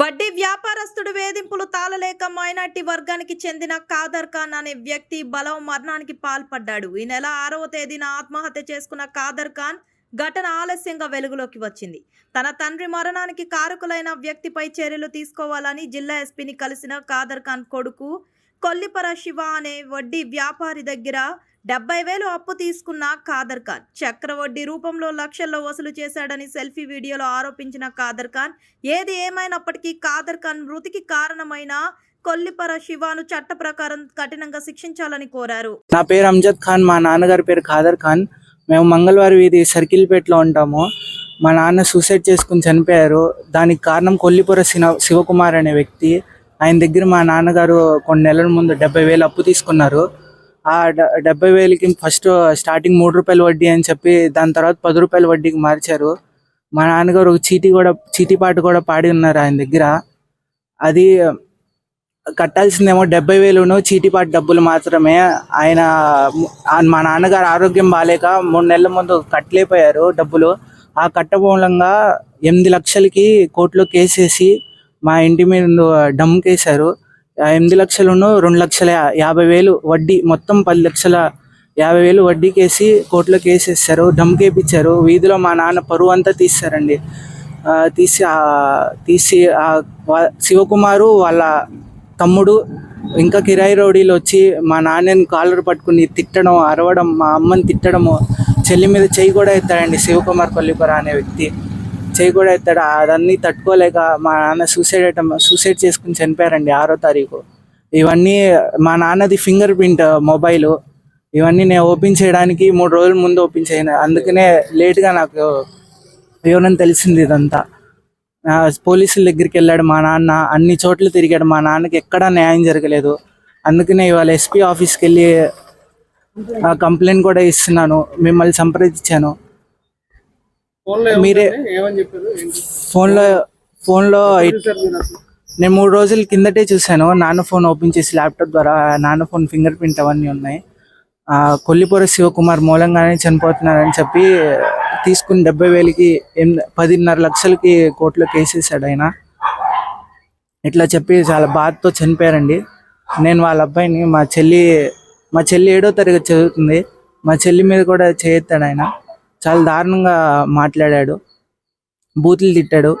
వడ్డీ వ్యాపారస్తుడు వేధింపులు తాళలేక మైనార్టీ వర్గానికి చెందిన కాదర్ ఖాన్ అనే వ్యక్తి బలం మరణానికి పాల్పడ్డాడు. ఈ నెల ఆరవ తేదీన ఆత్మహత్య చేసుకున్న కాదర్ ఖాన్ ఘటన ఆలస్యంగా వెలుగులోకి వచ్చింది. తన తండ్రి మరణానికి కారకులైన వ్యక్తిపై చర్యలు తీసుకోవాలని జిల్లా ఎస్పీని కలిసిన కాదర్ ఖాన్ కొడుకు కొల్లిపర శివ అనే వడ్డీ వ్యాపారి దగ్గర డెబ్బై వేలు అప్పు తీసుకున్న కాదర్ ఖాన్. చక్రవడ్డీ రూపంలో లక్షల్లో వసూలు చేశాడని సెల్ఫీ వీడియోలో ఆరోపించిన కాదర్ ఖాన్. ఏది ఏమైనప్పటికీ కాదర్ ఖాన్ మృతికి కారణమైన కొల్లిపర శివాను చట్ట ప్రకారం కఠినంగా శిక్షించాలని కోరారు. నా పేరు అంజద్ ఖాన్ మా నాన్నగారి పేరు ఖాదర్ ఖాన్. మేము మంగళవారం వీధి సర్కిల్పేటలో ఉంటాము. మా నాన్న సూసైడ్ చేసుకుని చనిపోయారు. దానికి కారణం కొల్లిపుర శివ శివకుమార్ అనే వ్యక్తి. ఆయన దగ్గర మా నాన్నగారు కొన్ని నెలల ముందు డెబ్బై వేలు అప్పు తీసుకున్నారు. ఆ డ- డెబ్బై వేలకి ఫస్ట్ స్టార్టింగ్ మూడు రూపాయలు వడ్డీ అని చెప్పి దాని తర్వాత పది రూపాయలు వడ్డీకి మార్చారు. మా నాన్నగారు ఒక చీటీ కూడా చీటీ పాట కూడా పాడి ఉన్నారు ఆయన దగ్గర. అది కట్టాల్సిందేమో డెబ్బై వేలును చీటిపాటు డబ్బులు మాత్రమే. ఆయన మా నాన్నగారు ఆరోగ్యం బాగాలేక మూడు నెలల ముందు కట్టలేకపోయారు డబ్బులు. ఆ కట్ట మూలంగా ఎనిమిది లక్షలకి కోర్టులో కేసేసి మా ఇంటి మీద డమ్ కేసారు ఎనిమిది లక్షలను రెండు లక్షల యాభై వేలు వడ్డీ మొత్తం పది లక్షల యాభై వేలు వడ్డీకేసి కోర్టులో కేసేసారు డమ్ కేపించారు వీధిలో మా నాన్న పరువు అంతా తీస్తారండి. తీసి తీసి శివకుమారు వాళ్ళ తమ్ముడు ఇంకా కిరాయి రౌడీలు వచ్చి మా నాన్నని కాలర్ పట్టుకుని తిట్టడం అరవడం మా అమ్మని తిట్టడము చెల్లి మీద చెయ్యి కూడా ఎత్తాడండి శివకుమార్ కొల్లిపుర అనే వ్యక్తి. చెయ్యి కూడా ఎత్తాడు అదన్నీ తట్టుకోలేక మా నాన్న సూసైడ్ అటం సూసైడ్ చేసుకుని చనిపోయారండి ఆరో తారీఖు. ఇవన్నీ మా నాన్నది ఫింగర్ ప్రింట్ మొబైల్ ఇవన్నీ నేను ఓపెన్ చేయడానికి మూడు రోజుల ముందు ఓపెన్ చేయను. అందుకనే లేట్గా నాకు వివరం తెలిసింది ఇదంతా. పోలీసుల దగ్గరికి వెళ్ళాడు మా నాన్న. అన్ని చోట్ల తిరిగాడు. మా నాన్నకి ఎక్కడా న్యాయం జరగలేదు. అందుకనే ఇవాళ ఎస్పీ ఆఫీస్కి వెళ్ళి కంప్లైంట్ కూడా ఇస్తున్నాను. మిమ్మల్ని సంప్రదించాను. మీరే? ఫోన్లో ఫోన్లో? నేను మూడు రోజుల కిందటే చూశాను. నాన్న ఫోన్ ఓపెన్ చేసి ల్యాప్టాప్ ద్వారా నాన్న ఫోన్ ఫింగర్ ప్రింట్ అవన్నీ ఉన్నాయి. ఆ, కొల్లిపుర శివకుమార్ మూలంగానే చనిపోతున్నారని చెప్పి తీసుకుని డెబ్బై వేలకి ఎనిమిది పదిన్నర లక్షలకి కోర్టులో కేసేసాడు ఆయన. ఇట్లా చెప్పి చాలా బాధతో చనిపోయారండి. నేను వాళ్ళ అబ్బాయిని మా చెల్లి మా చెల్లి ఏడో తరగతి చదువుతుంది. మా చెల్లి మీద కూడా చేయెత్తాడు ఆయన. చాలా దారుణంగా మాట్లాడాడు. బూతులు తిట్టాడు.